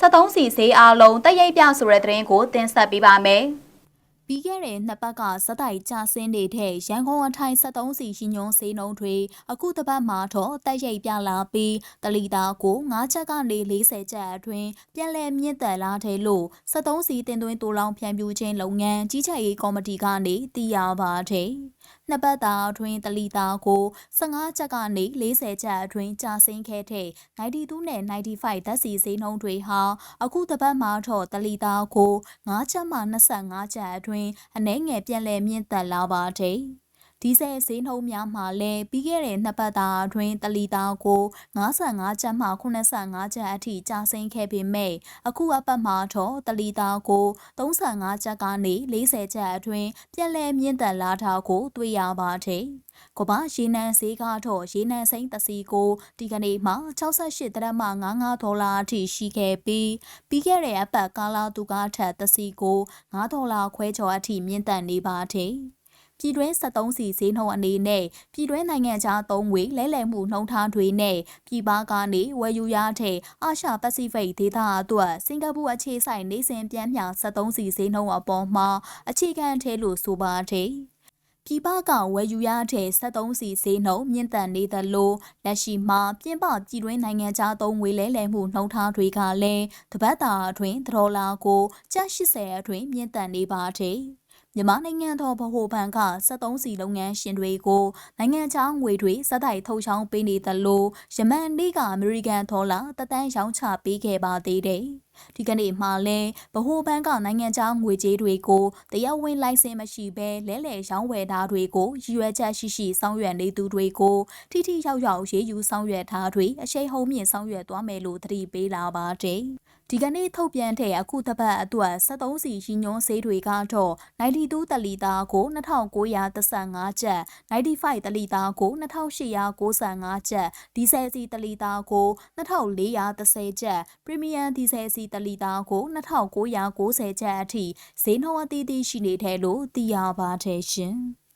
73စီဈေးအလုံးတက်ရိပ်ပြဆိုတဲ့သတင်းကိုတင်ဆက်ပေးပါမယ်။ပြီးခဲ့တဲ့နှစ်ပတ်ကစက်တိုက်ကြဆင်းနေတဲ့ရန်ကုန်အထိုင်73စီရှင်ညုံဈေးနှုန်းတွေအခုတစ်ပတ်မှာတော့တက်ရိပ်ပြလာပြီးတလီတာကို9ချက်ကနေ40ချက်အတွင်းပြန်လည်မြင့်တက်လာတယ်လို့73စီတင်သွင်းတိုးလောင်ဖြန့်ဖြူးခြင်းလုပ်ငန်းကြီးကြပ်ရေးကော်မတီကနေသိရပါတယ်။ နှစ်ပတ်တာအတွင်းတလီတာကို15ချက်ကနေ40ချက်အတွင်းကြဆင်းခဲ့တဲ့92နဲ့95ဓာတ်စီဈေးနှုန်းတွေဟာအခုတစ်ပတ်မှာတော့တလီတာကို9ချက်မှ25ချက်အတွင်းအနည်းငယ်ပြန်လည်မြင့်တက်လာပါတယ်။ ဒီဇယ်ဈေးနှုန်းများမှာလည်းပြီးခဲ့တဲ့နှစ်ပတ်တာအတွင်းတလီတာကို55ကျပ်မှ85ကျပ်အထိကျဆင်းခဲ့ပေမဲ့အခုအပတ်မှာတော့တလီတာကို35ကျပ်ကနေ40ကျပ်အတွင်းပြန်လည်မြင့်တက်လာတာကိုတွေ့ရပါတယ်။ကမ္ဘာရေနံဈေးကတော့ရေနံစိမ်းတစ်စီကိုဒီကနေ့မှ68တရမ55ဒေါ်လာအထိရှိခဲ့ပြီးပြီးခဲ့တဲ့အပတ်ကာလာတူကားထက်တစ်စီကို9ဒေါ်လာခွဲကျော်အထိမြင့်တက်နေပါတယ်။ ပြည်တွင်း73စီဈေးနှုန်းအနေနဲ့ပြည်တွင်းနိုင်ငံခြားသုံးငွေလဲလှယ်မှုနှုန်းထားတွေနဲ့ပြည်ပကနေဝယ်ယူရတဲ့အာရှပစိဖိတ်ဒေသအတွက်စင်ကာပူအခြေစိုက်နေစဉ်ပြန်မြ73စီဈေးနှုန်းအပေါ်မှာအခြေခံထဲလို့ဆိုပါတယ်။ပြည်ပကဝယ်ယူရတဲ့73စီဈေးနှုန်းမြင့်တက်နေသလိုလက်ရှိမှာပြင်ပပြည်တွင်းနိုင်ငံခြားသုံးငွေလဲလှယ်မှုနှုန်းထားတွေကလည်းတပတ်တာအတွင်းဒေါ်လာကိုကျပ်80အတွင်းမြင့်တက်နေပါတယ်။ မြန်မာနိုင်ငံတော်ဗဟိုဘဏ်က73စီလုပ်ငန်းရှင်တွေကိုနိုင်ငံခြားငွေတွေစက်တိုက်ထုတ်ချောင်းပေးနေသလိုယမန်နေ့ကအမေရိကန်ဒေါ်လာတသန်းရောင်းချပေးခဲ့ပါသေးတယ်။ ဒီကနေ့မှလည်းဗဟိုဘဏ်ကနိုင်ငံခြားငွေကြေးတွေကိုတရားဝင်လိုင်စင်မရှိဘဲလဲလှယ်ရောင်းဝယ်တာတွေကိုရည်ရွယ်ချက်ရှိရှိဆောင်ရွက်နေသူတွေကိုထိထိရောက်ရောက်ရေးယူဆောင်ရွက်ထားတွေအရှိန်ဟုန်မြင့်ဆောင်ရွက်သွားမယ်လို့သတိပေးလာပါတယ်။ဒီကနေ့ထုတ်ပြန်တဲ့အခုတစ်ပတ်အတွက်73စီရည်ညွှန်းဆေးတွေကတော့92တလီတာကို2935ကျပ်95တလီတာကို2895ကျပ်ဒီဇယ်စီတလီတာကို2430ကျပ်ပရီမီယံဒီဇယ်စီတလီတာကို2990ကျပ်အထိဈေးနှုန်းအသီးသီးရှိနေတယ်လို့သိရပါတယ်ရှင်။